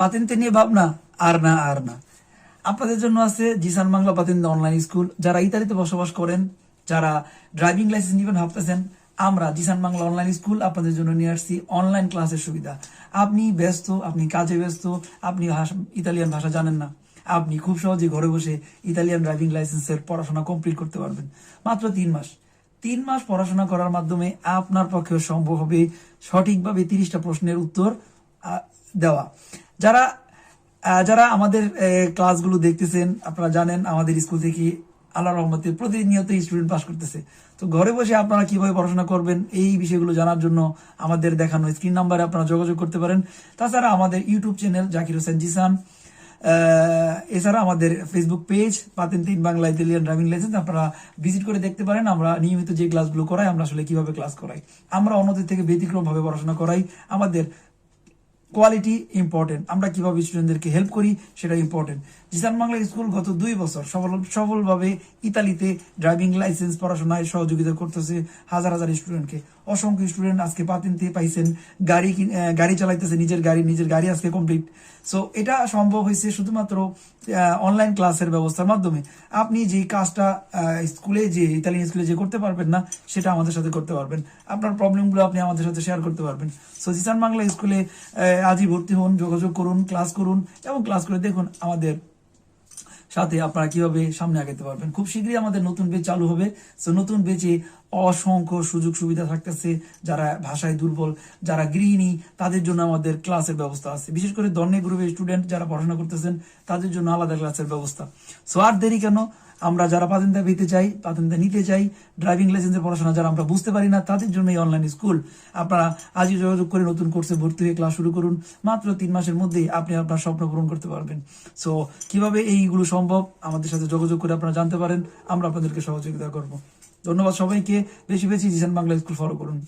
পাতেন্তে নিয়ে ভাবনা, আর না আর না। আপনাদের জন্য আছে জিসান বাংলা পাতেন্তে অনলাইন স্কুল যারা ইতালিতে বসবাস করেন, যারা ড্রাইভিং লাইসেন্স নিবেন ভাবতেছেন, আমরা জিসান বাংলা অনলাইন স্কুল আপনাদের জন্য নিয়ে আসছি। অনলাইন ক্লাসের সুবিধা। আপনি ব্যস্ত, আপনি কাজে ব্যস্ত, আপনি ইতালিয়ান ভাষা জানেন না। আপনি খুব সহজে ঘরে বসে ইতালিয়ান ড্রাইভিং লাইসেন্সের পড়াশোনা কমপ্লিট করতে পারবেন। মাত্র তিন মাস। তিন মাস পড়াশোনা করার মাধ্যমে আপনার পক্ষে সম্ভব হবে সঠিকভাবে তিরিশটা প্রশ্নের উত্তর দেওয়া। যারা যারা আমাদের ক্লাসগুলো দেখতেছেন, আপনারা জানেন আমাদের স্কুল থেকে আল্লাহ রহমতে প্রতিনিয়ত স্টুডেন্ট পাস করতেছে। তো ঘরে বসে আপনারা কীভাবে পড়াশোনা করবেন, এই বিষয়গুলো জানার জন্য আমাদের দেখানো স্ক্রিন নাম্বারে আপনারা যোগাযোগ করতে পারেন। তাছাড়া আমাদের ইউটিউব চ্যানেল জাকির হোসেন জিসান এছাড়া আমাদের ফেসবুক পেজ পাতেন তিন বাংলা, ইতালিয়ান ড্রাইভিং লাইসেন্স আপনারা ভিজিট করে দেখতে পারেন। আমরা নিয়মিত যে ক্লাসগুলো করাই, আমরা আসলে কীভাবে ক্লাস করাই। আমরা অন্যদের থেকে ব্যতিক্রমভাবে পড়াশোনা করাই। আমাদের কোয়ালিটি ইম্পর্টেন্ট আমরা কীভাবে স্টুডেন্টদেরকে হেল্প করি, সেটা ইম্পর্টেন্ট জিসান বাংলা স্কুল গত দুই বছর সফল, সফলভাবে ইতালিতে ড্রাইভিং লাইসেন্স পড়াশোনায় সহযোগিতা করতেছে হাজার হাজার স্টুডেন্টকে অসংখ্য স্টুডেন্ট আজকে পাতিনতে পাইছেন, গাড়ি গাড়ি চালাইতেছে, নিজের গাড়ি নিজের গাড়ি আজকে কমপ্লিট সো এটা সম্ভব হয়েছে শুধুমাত্র অনলাইন ক্লাসের ব্যবস্থার মাধ্যমে। আপনি যে কাজটা স্কুলে যে, ইতালিয়ান স্কুলে যে করতে পারবেন না, সেটা আমাদের সাথে করতে পারবেন। আপনার প্রবলেমগুলো আপনি আমাদের সাথে শেয়ার করতে পারবেন। সো জিসান বাংলা স্কুলে আজই ভর্তি হন, যোগাযোগ করুন ক্লাস করুন এবং ক্লাস করে দেখুন আমাদের সাথে আপনারা কীভাবে সামনে আগাতে পারবেন। খুব শীঘ্রই আমাদের নতুন বেচ চালু হবে। সো নতুন বেচে অসংখ্য সুযোগ সুবিধা থাকতেছে, যারা ভাষায় দুর্বল, যারা গৃহিণী, তাদের জন্য আমাদের ক্লাসের ব্যবস্থা আছে। বিশেষ করে দন্নে গ্রুপের স্টুডেন্ট যারা পড়াশোনা করতেছেন, তাদের জন্য আলাদা ক্লাসের ব্যবস্থা। সো আর দেরি কেন? আমরা যারা পাতেন্তা পেতে চাই, পাতেন্তা নিতে চাই ড্রাইভিং লাইসেন্সের পড়াশোনা যারা আমরা বুঝতে পারি না, তাদের জন্য এই অনলাইন স্কুল আপনারা আজই যোগাযোগ করে নতুন কোর্সে ভর্তি হয়ে ক্লাস শুরু করুন। মাত্র তিন মাসের মধ্যেই আপনি আপনার স্বপ্ন পূরণ করতে পারবেন। সো কীভাবে এইগুলো সম্ভব? আমাদের সাথে যোগাযোগ করে আপনারা জানতে পারেন। আমরা আপনাদেরকে সহযোগিতা করব। ধন্যবাদ সবাইকে। বেশি বেশি জিসান বাংলা স্কুল ফলো করুন।